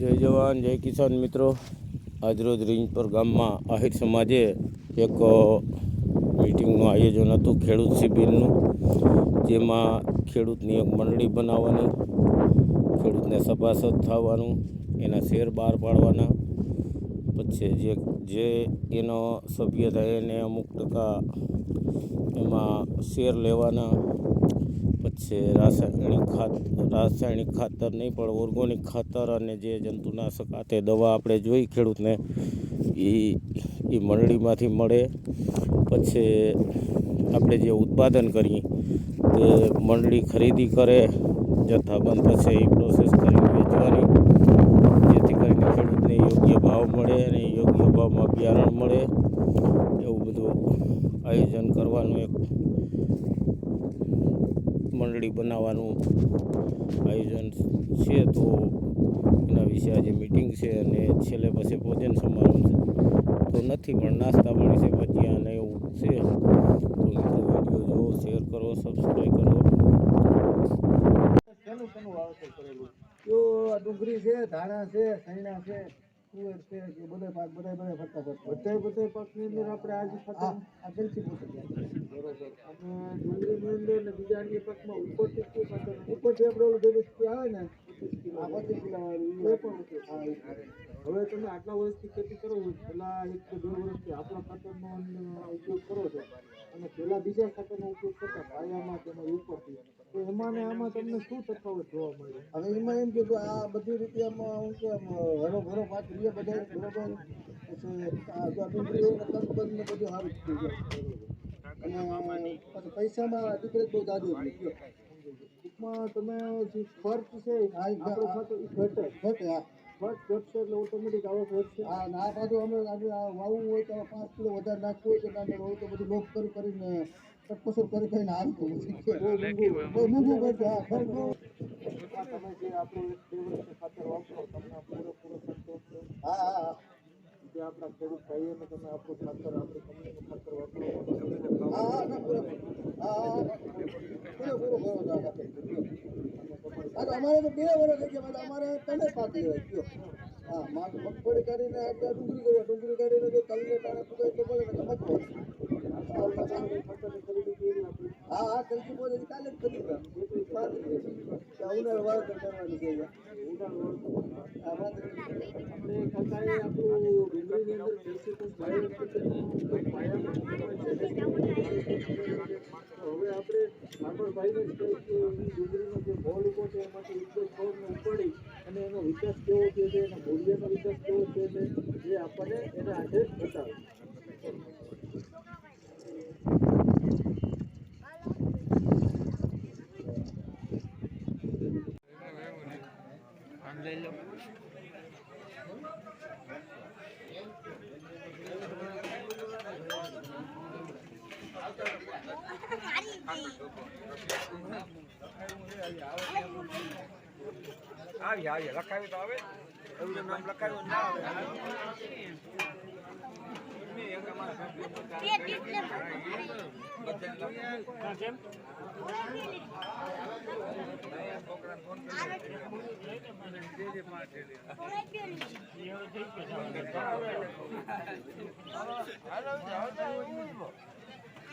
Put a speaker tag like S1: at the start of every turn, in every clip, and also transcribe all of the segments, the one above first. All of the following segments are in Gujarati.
S1: જય જવાન, જય કિસાન મિત્રો. આજરોજ રીંજપર ગામમાં આહિર સમાજે એક મિટિંગનું આયોજન હતું ખેડૂત શિબિરનું, જેમાં ખેડૂતની એક મંડળી બનાવવાની, ખેડૂતને સભાસદ થવાનું, એના શેર બહાર પાડવાના, પછી જે જે એનો સભ્ય થાય એને અમુક ટકા એમાં શેર લેવાના પછી રાસાયણિક ખાતર રાસાયણિક ખાતર નહીં, પણ ઓર્ગોનિક ખાતર અને જે જંતુનાશક આ તે દવા આપણે જોઈ ખેડૂતને એ એ મંડળીમાંથી મળે. પછી આપણે જે ઉત્પાદન કરીએ, તે મંડળી ખરીદી કરે, જથ્થાબંધ પછી એ પ્રોસેસ કરીને વેચવાની. જેથી કરીને ખેડૂતને યોગ્ય ભાવ મળે અને યોગ્ય ભાવમાં બિયારણ મળે. એવું બધું આયોજન કરવાનું એક મંડળી બનાવવાનું આયોજન છે. તો એના વિશે આજે મિટિંગ છે અને છેલ્લે પછી ભોજન સમારંભ છે. તો નથી પણ નાસ્તા પાણી છે ભજીયા અને એવું છે. તો મિત્રો વીડિયો જુઓ શેર કરો સબસ્ક્રાઈબ કરો.
S2: ડુંગળી છે ધાણા છે સૈણા છે. તુવેર છે એ બધા પાક બધા બધા ફરતા ફરતા બધા બધા પાકની અંદર આપણે આજે ફરતા આ ગલતી પોતે બરોબર. અને ડુંગળીની અંદર ને બીજા અન્ય પાકમાં ઉપરથી શું ખાતર ઉપરથી આપણે ઓલું આવે ને. હવે તમે આટલા વર્ષથી ખેતી કરો પેલા એક બે વર્ષથી આપણા ખાતરનો ઉપયોગ કરો છો. અને પેલા બીજા ખાતરનો ઉપયોગ કરતા પાયામાં તેનો ઉપરથી ને આમાં તમને શું તફાવત જોવા મળે? હવે એમાં એમ કે આ બધી રીતે આમાં હું કે હરો ભરો પાક રીએ બધા બરોબર? ને ને બધું સારું થઈ ગયું અને પછી પૈસામાં ડિફરન્સ બહુ જાજો થઈ ટૂંકમાં તમે જે ખર્ચ છે આપણો ખાતો એ ઘટે. ઘટે હા. ખર્ચ ઘટશે એટલે ઓટોમેટિક આવક વધશે. હા ના પાછું અમે આજે આ વાવવું હોય તો પાંચ કિલો વધારે નાખવું હોય કે ના હોય તો બધું લોક કરી કરીને કટકસર કરી કરીને હાલતું બહુ મોંઘું પડશે હા આ તમે જે આપણું એક ખાતર વાપરો તમને આ પૂરેપૂરો સંતોષ હા હા જે આપણા ખેડૂત ભાઈઓને તમે આપણું ખાતર આપણી કંપનીનું ખાતર વાપરો હા હા પૂરેપૂરું હા તો અમારે તો બે વર્ષ થઈ ગયા અમારે તને પાકી હોય ગયો હા, મારે મગફળી કાઢીને આપણે ડુંગળી કરવા, ડુંગળી કાઢીને જો તલને ટાણે ફૂગાય તો બોલે તો મગફળી હા હા કલકી બોલે કાલે જ કરી ઉનાળ વાવેતર કરવાની છે હવે આપણે ઠાકોરભાઈને જ કહીએ કે એ ડુંગળીનો જે મોલ ઊભો છે એમાંથી એક છોડને ઉપાડી અને એનો વિકાસ કેવો થયો છે એના મૂલ્યનો વિકાસ કેવો થયો છે એ આપણને એના હાથે બતાવે
S3: આવી આવી લખાવી તો આવે એવું નામ લખાવ્યું ના આવે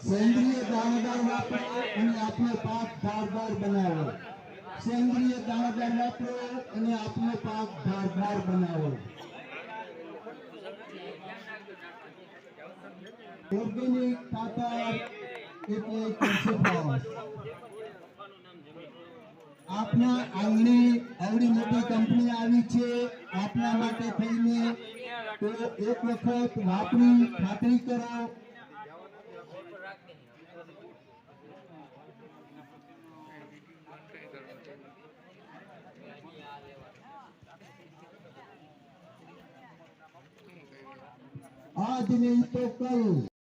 S4: સેન્દ્રિય દાણેદાર વાપરો અને આપનો પાક ધારદાર બનાવો સેન્દ્રિય દાણેદાર વાપરો અને આપનો પાક ધારદાર બનાવો ઓર્ગેનિક ખાતર એટલે કન્સેપ્ટ આપના આંગણે આવડી મોટી કંપની આવી છે. આપના માટે થઈને તો એક વખત વાપરી, ખાતરી કરો આજ નહીં તો કલ.